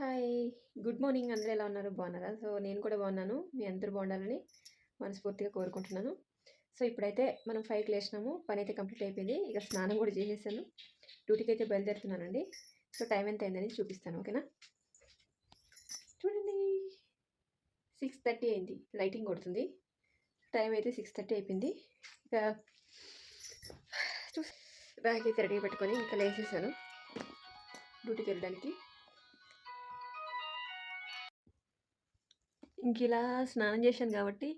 Hi. Good morning అందరూ ఎలా ఉన్నారు? బాగున్నారా? సో, నేను కూడా బాగున్నాను. మీ అందరూ బాగుండాలని మనస్ఫూర్తిగా కోరుకుంటున్నాను. సో, ఇప్పుడైతే మనం ఫైవ్కి లేచినాము. అయితే కంప్లీట్ అయిపోయింది. ఇక స్నానం కూడా చేసేసాను. డ్యూటీకైతే బయలుదేరుతున్నానండి. సో, టైం ఎంత అయిందని చూపిస్తాను. ఓకేనా? చూడండి. 6:30 అయింది. లైటింగ్ కొడుతుంది. టైం అయితే 6:30 అయిపోయింది. ఇక బ్యాగ్ అయితే రెడీ పెట్టుకొని ఇంకా లేసేసాను. ఇంక ఇలా స్నానం చేశాను కాబట్టి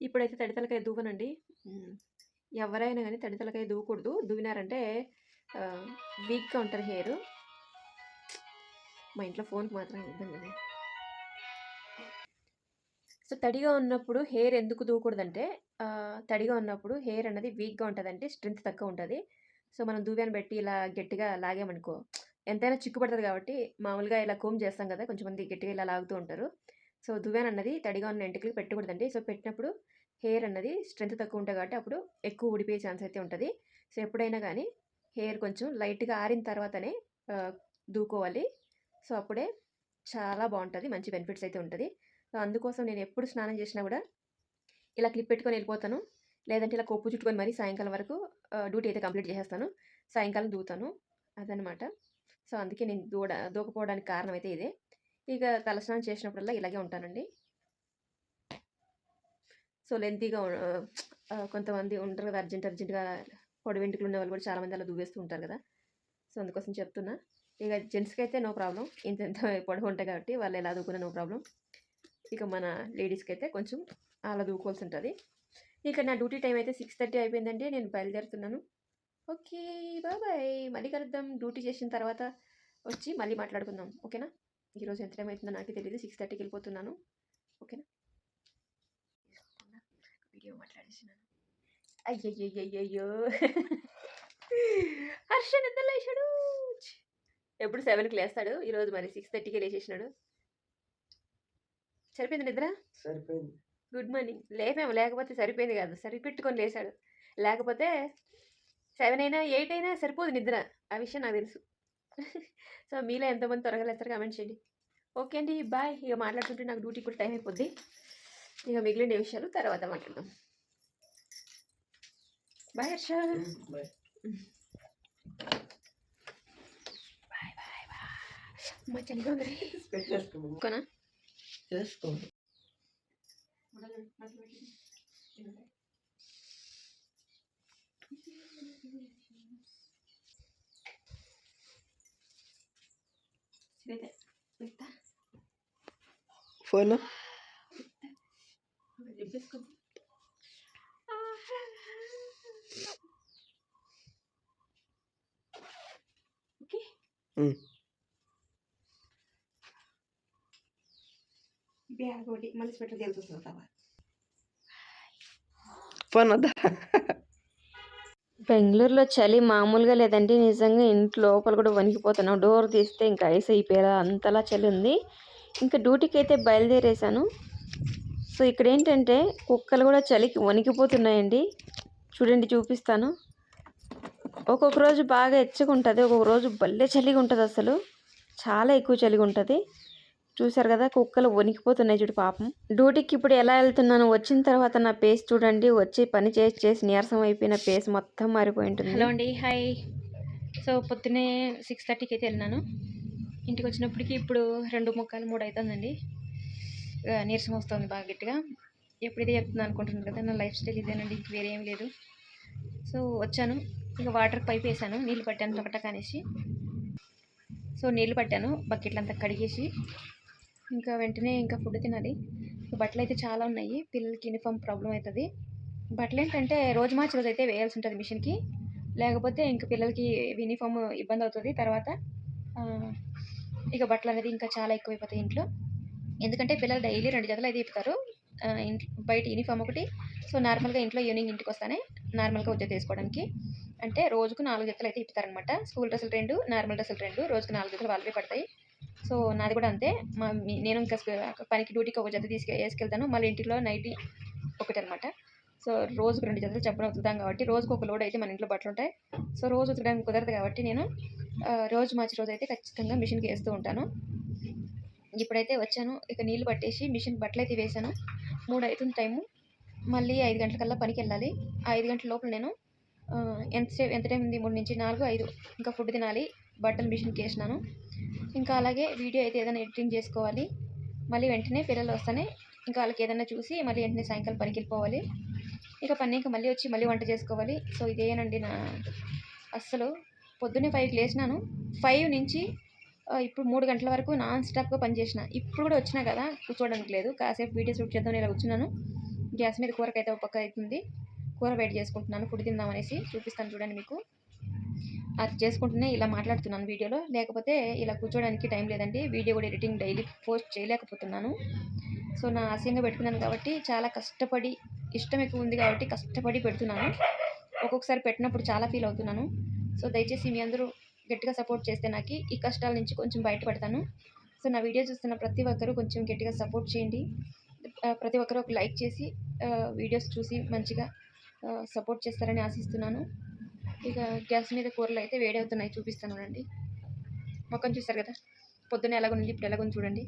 ఇప్పుడైతే తడితలకాయ దూవనండి. ఎవరైనా కానీ తడితలకాయ దూవకూడదు. దువ్వినారంటే వీక్‌గా ఉంటారు హెయిర్ మా ఇంట్లో ఫోన్‌కి మాత్రం ఇబ్బంది. సో, తడిగా ఉన్నప్పుడు హెయిర్ ఎందుకు దూవకూడదంటే తడిగా ఉన్నప్పుడు హెయిర్ అన్నది వీక్‌గా ఉంటుందంటే స్ట్రెంత్ తక్కువ ఉంటుంది సో, మనం దువ్వాన పెట్టి ఇలా గట్టిగా లాగామనుకో ఎంతైనా చిక్కు కాబట్టి మామూలుగా ఇలా కోమ్ చేస్తాం కదా! కొంచెంమంది గట్టిగా ఇలా లాగుతూ ఉంటారు. సో, దువ్వాన అన్నది తడిగా ఉన్న ఎంటికలకి పెట్టకూడదండి. సో, పెట్టినప్పుడు హెయిర్ అన్నది స్ట్రెంత్ తక్కువ ఉంటుంది కాబట్టి అప్పుడు ఎక్కువ ఊడిపోయే ఛాన్స్ అయితే ఉంటుంది సో, ఎప్పుడైనా కానీ హెయిర్ కొంచెం లైట్‌గా ఆరిన తర్వాతనే దూకోవాలి సో, అప్పుడే చాలా బాగుంటుంది మంచి బెనిఫిట్స్ అయితే ఉంటుంది సో, అందుకోసం నేను ఎప్పుడు స్నానం చేసినా కూడా ఇలా క్లిప్ పెట్టుకొని వెళ్ళిపోతాను లేదంటే ఇలా కొప్పు చుట్టుకొని మరీ సాయంకాలం వరకు డ్యూటీ అయితే కంప్లీట్ చేసేస్తాను. సాయంకాలం దూతాను అదనమాట. సో, అందుకే నేను దూడ దూకపోవడానికి కారణం అయితే ఇదే. ఇక తలస్నానం చేసినప్పుడల్లా ఇలాగే ఉంటానండి. సో, లెంతీగా కొంతమంది ఉంటారు కదా! అర్జెంట్ అర్జెంట్‌గా పొడి వెంట్రుకలు ఉన్నవాళ్ళు కూడా చాలామంది అలా దువ్వేస్తూ ఉంటారు కదా! సో, అందుకోసం చెప్తున్నా. ఇక జెంట్స్కి అయితే నో ప్రాబ్లమ్. ఇంత ఇంత పొడవుంటాయి కాబట్టి వాళ్ళు ఎలా దూకున్నా నో ప్రాబ్లం ఇక మన లేడీస్కి అయితే కొంచెం అలా దూకోవాల్సి ఉంటుంది ఇక నా డ్యూటీ టైం అయితే 6:30 అయిపోయిందండి. నేను బయలుదేరుతున్నాను. ఓకే. బాబాయ్ మళ్ళీ కలుద్దాం. డ్యూటీ చేసిన తర్వాత వచ్చి మళ్ళీ మాట్లాడుకుందాం. ఓకేనా? ఈరోజు ఎంత టైం అయితుందో నాకే తెలీదు. 6:30కి ఎళ్ళిపోతున్నాను. ఓకేనా? వీడియో మాట్లాడేసినాను. అయ్యయ్యయ్యయ్యో! హర్ష నిద్ర లేచాడు. ఎప్పుడు 7కి లేస్తాడు. ఈరోజు మరి 6:30కే లేచేసినాడు. సరిపోయిందా నిద్ర? సరిపోయింది. Good morning. లేపాము. లేకపోతే సరిపోయింది కాదు. సరిపెట్టుకొని లేసాడు. లేకపోతే 7 అయినా, 8 అయినా సరిపోదు నిద్ర. ఆ విషయం నాకు తెలుసు. సో, మీలో ఎంతమంది త్వరగా లేస్తారో కామెంట్ చేయండి. ఓకే అండి. బాయ్. ఇక మాట్లాడుతుంటే నాకు డ్యూటీకి కూడా టైం అయిపోద్ది. ఇక మిగిలిన విషయాలు తర్వాత మాట్లాడదాం. Bye Harsha. Bye. Bye bye చలిగా ఉంది. కొనా? చేసుకో. ఫోను చెప్పేసుకో. ఓకే. హ్మ్. బ్యాగ్ ఒకటి మళ్ళీ స్వెటర్ తేల్చొస్తుంది తర్వాత. ఫోన్ వద్దా? బెంగళూరులో చలి మామూలుగా లేదండి. నిజంగా ఇంటి లోపల కూడా వణికిపోతున్నాం. డోర్ తీస్తే ఇంకా ఐస్ అయిపోయేలా అంతలా చలి ఉంది. ఇంకా డ్యూటీకి అయితే బయలుదేరేసాను. సో, ఇక్కడ ఏంటంటే కుక్కలు కూడా చలికి వణికిపోతున్నాయండి. చూడండి చూపిస్తాను. ఒక్కొక్క రోజు బాగా ఎచ్చుకుంటది. ఒక్కొక్క రోజు భలే చలిగా ఉంటుంది అసలు చాలా ఎక్కువ చలిగా ఉంటుంది చూసారు కదా! కుక్కలు వణికిపోతున్నాయి చూడు పాపం. డ్యూటీకి ఇప్పుడు ఎలా వెళ్తున్నాను వచ్చిన తర్వాత నా పేస్ చూడండి. వచ్చి పని చేసి చేసి నీరసం అయిపోయిన పేస్ మొత్తం మారిపోయి ఉంటుంది. హలో అండి. హాయ్. సో, పొద్దున్నే 6:30కి అయితే వెళ్ళినాను ఇంటికి వచ్చినప్పటికి ఇప్పుడు రెండు ముక్కలు మూడు అవుతుందండి నీరసం వస్తుంది బాగా గట్టిగా. ఎప్పుడు ఇదే చెప్తున్నాను అనుకుంటున్నారు కదా! నా లైఫ్ స్టైల్ ఇదేనండి. వేరే ఏం లేదు. సో, వచ్చాను. ఇక వాటర్ పైప్ వేసాను నీళ్ళు పట్టాను టకటక కానేసి సో, నీళ్ళు పట్టాను. బకెట్లంతా కడిగేసి ఇంకా వెంటనే ఇంకా ఫుడ్ తినాలి. బట్టలు అయితే చాలా ఉన్నాయి. పిల్లలకి యూనిఫామ్ ప్రాబ్లం అవుతుంది బట్టలు ఏంటంటే రోజు మార్చి రోజు అయితే వేయాల్సి ఉంటుంది మిషన్‌కి. లేకపోతే ఇంక పిల్లలకి యూనిఫామ్ ఇబ్బంది అవుతుంది తర్వాత ఇక బట్టలు అనేది ఇంకా చాలా ఎక్కువైపోతాయి ఇంట్లో. ఎందుకంటే పిల్లలు డైలీ రెండు జతలు అయితే ఇప్పుతారు. బయట యూనిఫార్మ్ ఒకటి. సో, నార్మల్‌గా ఇంట్లో ఈవినింగ్ ఇంటికొస్తానే నార్మల్‌గా ఉద్యోగం తీసుకోవడానికి అంటే రోజుకు నాలుగు జతలు అయితే ఇప్పుతారనమాట. స్కూల్ డ్రెస్సులు రెండు నార్మల్ డ్రెస్సులు రెండు రోజుకి నాలుగు జతలు వాళ్ళవే పడతాయి. సో, నాది కూడా అంతే. మా మీ నేను ఇంకా పనికి డ్యూటీకి ఒక జత తీసుకు వేసుకెళ్తాను. మళ్ళీ ఇంటిలో నైటీ ఒకటనమాట. సో, రోజుకు రెండు జతలు చప్పున ఉతుకుతాం కాబట్టి రోజుకు ఒక లోడ్ అయితే మన ఇంట్లో బట్టలు ఉంటాయి. సో, రోజు ఉతకడానికి కుదరదు కాబట్టి నేను రోజు మార్చి రోజు అయితే ఖచ్చితంగా మిషన్‌కి వేస్తూ ఉంటాను. ఇప్పుడైతే వచ్చాను. ఇక నీళ్ళు పట్టేసి మిషన్ బట్టలు అయితే వేసాను మూడు అవుతుంది టైము. మళ్ళీ ఐదు గంటలకల్లా పనికి వెళ్ళాలి. ఆ ఐదు గంటల లోపల నేను ఎంతసేపు ఎంత టైం ఉంది? మూడు నుంచి నాలుగు ఐదు. ఇంకా ఫుడ్ తినాలి. బట్టలు మిషన్కి వేసినాను. ఇంకా అలాగే వీడియో అయితే ఏదైనా ఎడిటింగ్ చేసుకోవాలి. మళ్ళీ వెంటనే పిల్లలు వస్తేనే ఇంకా వాళ్ళకి ఏదైనా చూసి మళ్ళీ వెంటనే సాయంకాలం పనికి వెళ్ళిపోవాలి ఇక పని ఇంకా మళ్ళీ వచ్చి మళ్ళీ వంట చేసుకోవాలి. సో ఇదేనండి నా అస్సలు పొద్దున్నే ఫైవ్కి లేచినాను. ఫైవ్ నుంచి ఇప్పుడు మూడు గంటల వరకు నాన్ స్టాప్గా పనిచేసిన ఇప్పుడు కూడా వచ్చినా కదా కూర్చోవడానికి లేదు. కాసేపు వీడియో షూట్ చేద్దాం ఇలా కూర్చున్నాను. గ్యాస్ మీద కూరకైతే ఒక పక్క అవుతుంది. కూర వెయిట్ చేసుకుంటున్నాను. ఫుడ్ తిందామనేసి చూపిస్తాను చూడండి మీకు. అది చేసుకుంటూనే ఇలా మాట్లాడుతున్నాను వీడియోలో. లేకపోతే ఇలా కూర్చోడానికి టైం లేదండి. వీడియో కూడా ఎడిటింగ్ డైలీ పోస్ట్ చేయలేకపోతున్నాను. సో నా ఆశయంగా పెట్టుకున్నాను కాబట్టి చాలా కష్టపడి ఇష్టం ఎక్కువ ఉంది కాబట్టి కష్టపడి పెడుతున్నాను. ఒక్కొక్కసారి పెట్టినప్పుడు చాలా ఫీల్ అవుతున్నాను. సో దయచేసి మీ అందరూ గట్టిగా సపోర్ట్ చేస్తే నాకు ఈ కష్టాల నుంచి కొంచెం బయటపడతాను. సో నా వీడియో చూస్తున్న ప్రతి ఒక్కరూ కొంచెం గట్టిగా సపోర్ట్ చేయండి. ప్రతి ఒక్కరూ ఒక లైక్ చేసి వీడియోస్ చూసి మంచిగా సపోర్ట్ చేస్తారని ఆశిస్తున్నాను. ఇక గ్యాస్ మీద కూరలు అయితే వేడి అవుతున్నాయి చూపిస్తాను చూడండి. మొక్కను చూస్తారు కదా? పొద్దున్న ఎలాగుంది ఇప్పుడు ఎలాగుంది చూడండి.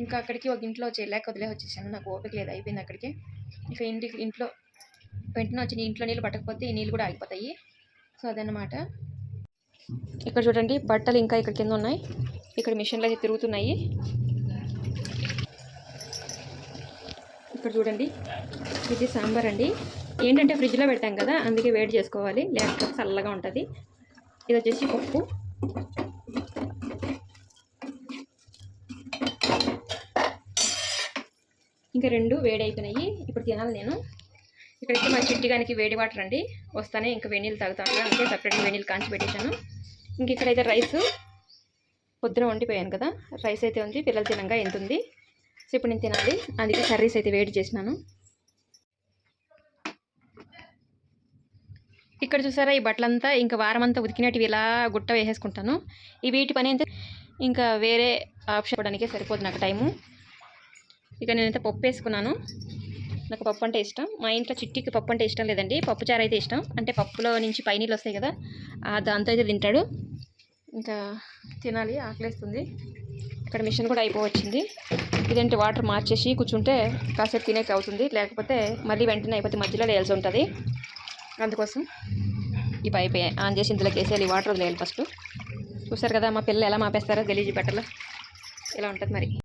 ఇంకా అక్కడికి ఒక ఇంట్లో చేయలేక వదిలే వచ్చేసాను నాకు ఓపిక లేదు అయిపోయింది అక్కడికి. ఇంకా ఇంటికి ఇంట్లో వెంటనే వచ్చి ఇంట్లో నీళ్ళు పట్టకపోతే ఈ నీళ్ళు కూడా ఆగిపోతాయి. సో అదన్నమాట. ఇక్కడ చూడండి బట్టలు ఇంకా ఇక్కడ కింద ఉన్నాయి. ఇక్కడ మిషన్లు అయితే తిరుగుతున్నాయి. ఇక్కడ చూడండి ఇది సాంబార్ అండి. ఏంటంటే ఫ్రిడ్జ్లో పెడతాం కదా అందుకే వేడి చేసుకోవాలి. లేకపోతే చల్లగా ఉంటుంది. ఇది వచ్చేసి పప్పు. ఇంకా రెండు వేడి అయిపోయినాయి. ఇప్పుడు తినాలి నేను. ఇక్కడైతే మా చిట్టిగానికి వేడి వాటర్ అండి. వస్తానే ఇంకా వేడి తాగుతాను. అందుకే సపరేట్గా వేడి కాంచి పెట్టేశాను. ఇంక ఇక్కడైతే రైస్. పొద్దున వండిపోయాను కదా. రైస్ అయితే ఉంది. పిల్లలు తినంగా ఎంత ఉంది సో ఇప్పుడు నేను తినాలి. అందుకే కర్రీస్ అయితే వేడి చేసినాను. ఇక్కడ చూసారా ఈ బట్టలంతా? ఇంకా వారం అంతా ఉతికినట్టు ఇలా గుట్ట వేసేసుకుంటాను. ఈ వీటి పని అయితే ఇంకా వేరే ఆప్షన్ ఇవ్వడానికే సరిపోదు నాకు టైము. ఇక నేనైతే పప్పు వేసుకున్నాను. నాకు పప్పు అంటే ఇష్టం. మా ఇంట్లో చిట్టికి పప్పు అంటే ఇష్టం లేదండి. పప్పుచారు అయితే ఇష్టం. అంటే పప్పులో నుంచి పైనీళ్ళు వస్తాయి కదా దాంతో అయితే తింటాడు. ఇంకా తినాలి ఆకలేస్తుంది. ఇక్కడ మిషన్ కూడా అయిపోవచ్చింది. ఇదేంటి వాటర్ మార్చేసి కూర్చుంటే కాసేపు తినేకి అవుతుంది. లేకపోతే మళ్ళీ వెంటనే అయిపోతే మధ్యలో వేయాల్సి ఉంటుంది. అందుకోసం ఈ పైప్ ఆన్ చేసి ఇందులోకి వేసేయాలి. వాటర్ వదిలేయాలి ఫస్ట్ చూసారు కదా మా పిల్లలు ఎలా మాపేస్తారో గలీజీ బట్టలు. ఇలా ఉంటుంది మరి?